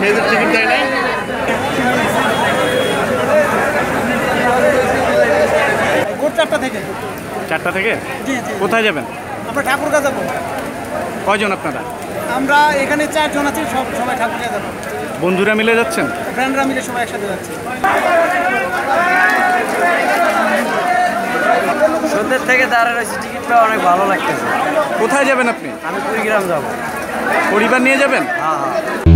মেয়েদের টিকিট দেয় নাই? চারটা থেকে। চারটা থেকে? কোথায় যাবেন? আমরা ঠাকুরগা যাব। কয়জন আপনারা? আমরা এখানে চারজন আছি সব সবাই ঠাকুরগা যাব। বন্ধুরা মিলে যাচ্ছেন? ফ্রেন্ডরা মিলে সবাই একসাথে যাচ্ছে। সন্ধ্যের থেকে দাঁড়া রয়েছে টিকিটটা অনেক ভালো লাগতেছে। কোথায় যাবেন আপনি? আমি কুড়িগ্রাম যাব। পরিবার নিয়ে যাবেন? হ্যাঁ হ্যাঁ।